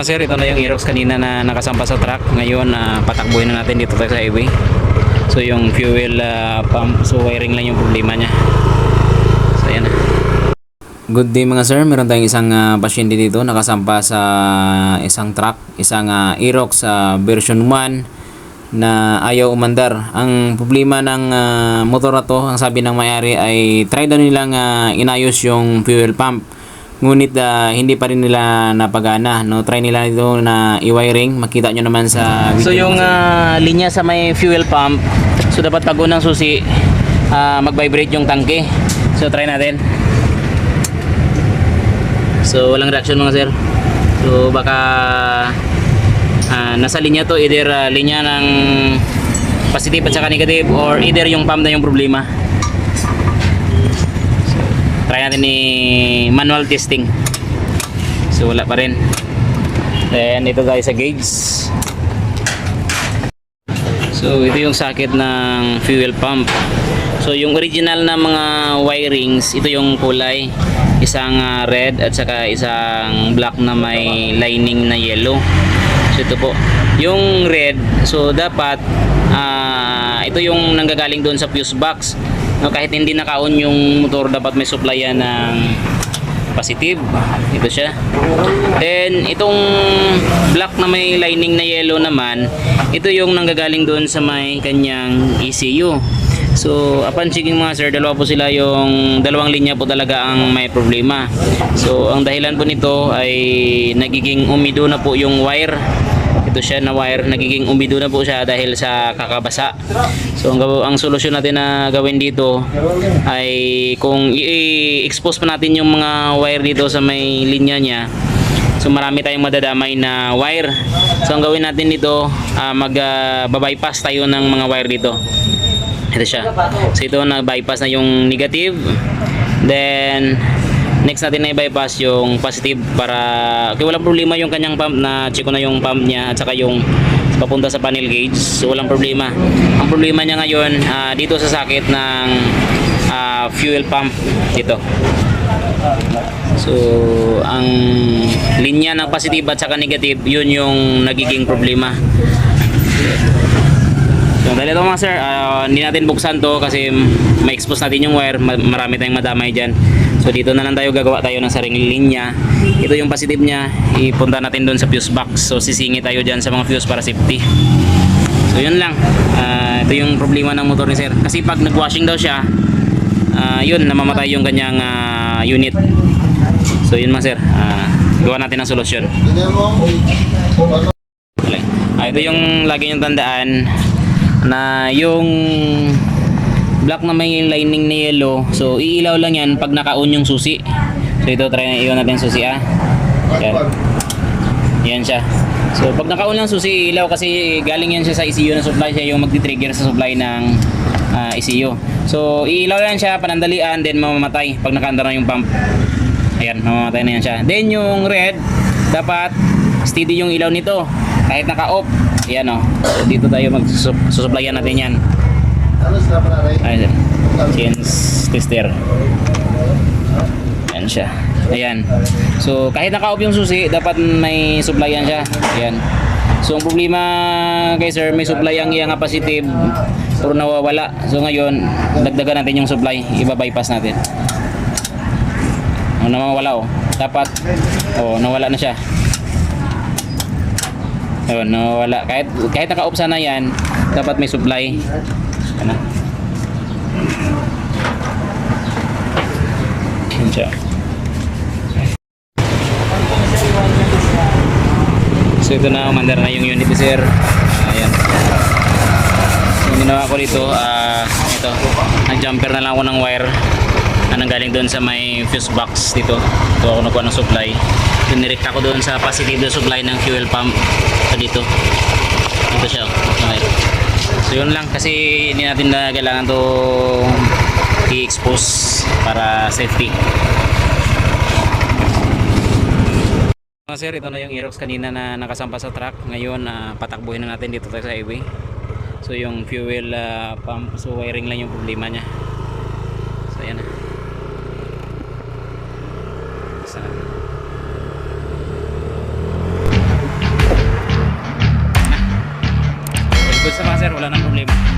Mga sir, ito na yung Aerox kanina na nakasampa sa truck. Ngayon, ah, patakbuhin na natin dito tayo sa highway. So yung fuel ah, pump, so wiring lang yung problema niya. So ayan. Good day mga sir, meron tayong isang ah, pasyente dito nakasampa sa isang truck, isang uh, Aerox ah, version 1 na ayaw umandar. Ang problema ng ah, motor na to, ang sabi ng may-ari ay try daw nilang ah, inayos yung fuel pump. Ngunit ah, hindi pa rin nila napagana. No? Try nila ito na i-wiring. Makita nyo naman sa video. So yung ah, linya sa may fuel pump, so dapat pag unang susi, ah, mag-vibrate yung tangke. So try natin. So walang reaction mga sir. So baka ah, nasa linya to either ah, linya ng positive at saka negative or either yung pump na yung problema. Try natin ni manual testing. So wala pa rin. Then ito tayo sa gauge. So ito yung socket ng fuel pump. So yung original na mga wirings, ito yung kulay. Isang ah, red at saka isang black na may lining na yellow. So ito po. Yung red, so dapat ah, ito yung nanggagaling doon sa fuse box. No, kahit hindi naka-on yung motor, dapat may supplyan ng positive. Ito siya. Then, itong black na may lining na yellow naman, ito yung nanggagaling doon sa may kanyang ECU. So, upon checking mga sir, dalawa po sila yung dalawang linya po talaga ang may problema. So, ang dahilan po nito ay nagiging umido na po yung wire ito siya na wire nagiging umido na po siya dahil sa kakabasa. So ang, ang solusyon natin na gawin dito ay kung i-expose pa natin yung mga wire dito sa may linya niya. So marami tayong madadamay na wire. So ang gawin natin dito ah, mag ah, babypass tayo ng mga wire dito. Ito siya. So ito na bypass na yung negative. Then next natin na i-bypass yung positive para okay, walang problema yung kanyang pump na check ko na yung pump niya at saka yung papunta sa panel gauge. So walang problema. Ang problema niya ngayon ah, dito sa sakit ng ah, fuel pump dito. So ang linya ng positive at saka negative yun yung nagiging problema. So, dahil ito mga sir, ah, hindi natin buksan to kasi may expose natin yung wire, ma- marami tayong madamay dyan. So dito na lang tayo gagawa tayo ng sariling linya. Ito yung positive niya, ipunta natin doon sa fuse box. So sisingi tayo dyan sa mga fuse para safety. So yun lang, Ah, ito yung problema ng motor ni sir. Kasi pag nag-washing daw siya, ah, yun, namamatay yung kanyang ah, unit. So yun mga sir, Ah, gawa natin ng solusyon. Ah, ito yung lagi yung tandaan na yung black na may lining na yellow. So iilaw lang yan pag naka-on yung susi. So ito try na i-on natin susi ah. Yan. Yan siya. So pag naka-on lang susi ilaw kasi galing yan siya sa ECU na supply siya yung magti-trigger sa supply ng ah, ECU. So iilaw lang siya panandalian then mamamatay pag nakaandar na yung pump. Ayan, mamamatay na yan siya. Then yung red dapat steady yung ilaw nito kahit naka-off. Ayan o. So, dito tayo magsusuplayan natin yan. Ayan. Chance tester. Ayan siya. Ayan. So, kahit naka-off yung susi, dapat may supplyan siya. Ayan. So, ang problema kay sir, may supply ang iyang positive pero nawawala. So, ngayon, dagdagan natin yung supply. Iba-bypass natin. Ang nawawala oh. Dapat, oh, nawala na siya. Ayun, nawawala. Kahit, kahit naka-off sana yan, dapat may supply. Ano? Yun siya. So ito na, umandar na yung unit ni sir. Ayan. So, ginawa ko dito, ah, ito, nag-jumper na lang ako ng wire na nanggaling doon sa may fuse box dito. Ito ako nakuha ng supply. So, nirect ako doon sa positive supply ng fuel pump. So dito. Ito siya. oh. Okay. So yun lang kasi hindi natin na kailangan to i-expose para safety. Mga sir, ito na yung Aerox kanina na nakasampa sa truck. Ngayon, ah, patakbuhin na natin dito tayo sa highway. So yung fuel ah, pump, so wiring lang yung problema niya. Good